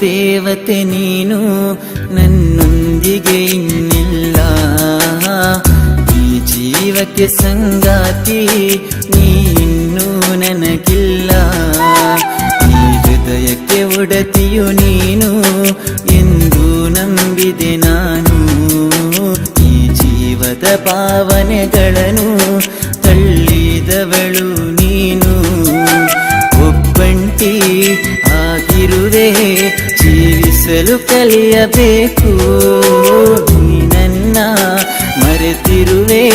ದೇವತೆ ನೀನು ನನ್ನೊಂದಿಗೆ ಇನ್ನಿಲ್ಲ. ಈ ಜೀವಕ್ಕೆ ಸಂಗಾತಿ ನೀ ಇನ್ನೂ ನನಗಿಲ್ಲ. ಈ ಹೃದಯಕ್ಕೆ ಒಡತಿಯು ನೀನು ಎಂದು ನಂಬಿದೆ ನಾನು. ಈ ಜೀವದ ಭಾವನೆಗಳನ್ನು ತಳ್ಳಿದವಳು ನೀನು. ಒಬ್ಬಂಟಿ ಆಗಿರುವೆ ಜೀವಿಸಲು ಕಲಿಯಬೇಕು. ನೀ ನನ್ನ ಮರೆತಿರುವೆ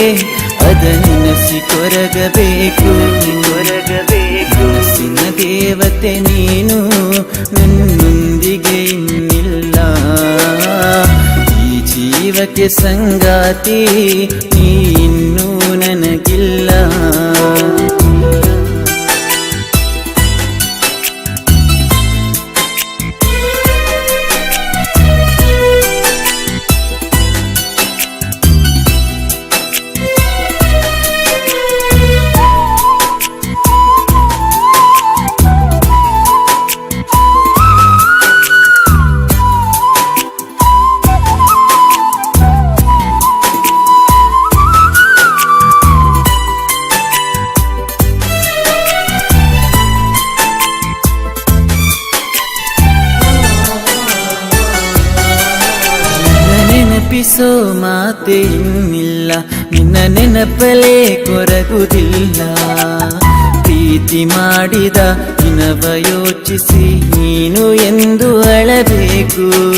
ಅದನ್ನಸಿ ಕೊರಗಬೇಕು ಕೊರಗಬೇಕು. ಸಿನ ದೇವತೆ ನೀನು ನನ್ನೊಂದಿಗೆ ಇನ್ನಿಲ್ಲ. ಈ ಜೀವಕ್ಕೆ ಸಂಗಾತಿ ನೀ ಇನ್ನೂ ನನಗಿಲ್ಲ. ನೆನಪಿಸೋ ಮಾತೆ ನಿನ್ನ ನೆನಪಲೇ ಕೊರಗುದಿಲ್ಲ. ಪ್ರೀತಿ ಮಾಡಿದ ದಿನವ ಯೋಚಿಸಿ ನೀನು ಎಂದು ಅಳಬೇಕು.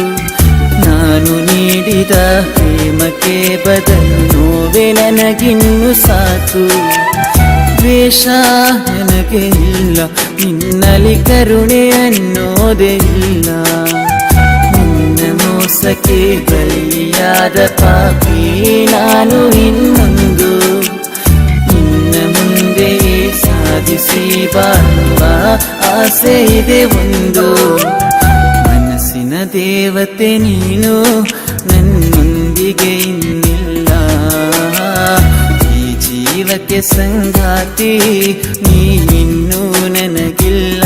ನಾನು ನೀಡಿದ ಪ್ರೇಮಕ್ಕೆ ಬದಲು ನೋವೆ ನನಗಿನ್ನು ಸಾಕು. ದ್ವೇಷ ನನಗೆ ಇಲ್ಲ. ನಿನ್ನಲ್ಲಿ ಕರುಣೆ ಅನ್ನೋದೇ ಇಲ್ಲ. ಮೋಸಕ್ಕೆ ಬಲಿಯಾದ ಪಾಪಿ, ನಾನು ಇನ್ನೊಂದು. ನಿನ್ನ ಮುಂದೆ ಸಾಧಿಸಿ ಬಾಳುವ ಆಸೆ ಇದೆ ಒಂದು. ಮನಸ್ಸಿನ ದೇವತೆ ನೀನು, ನನ್ನೊಂದಿಗೆ ಇನ್ನಿಲ್ಲ. ಈ ಜೀವಕ್ಕೆ ಸಂಗಾತಿ ನೀ ಇನ್ನೂ ನನಗಿಲ್ಲ.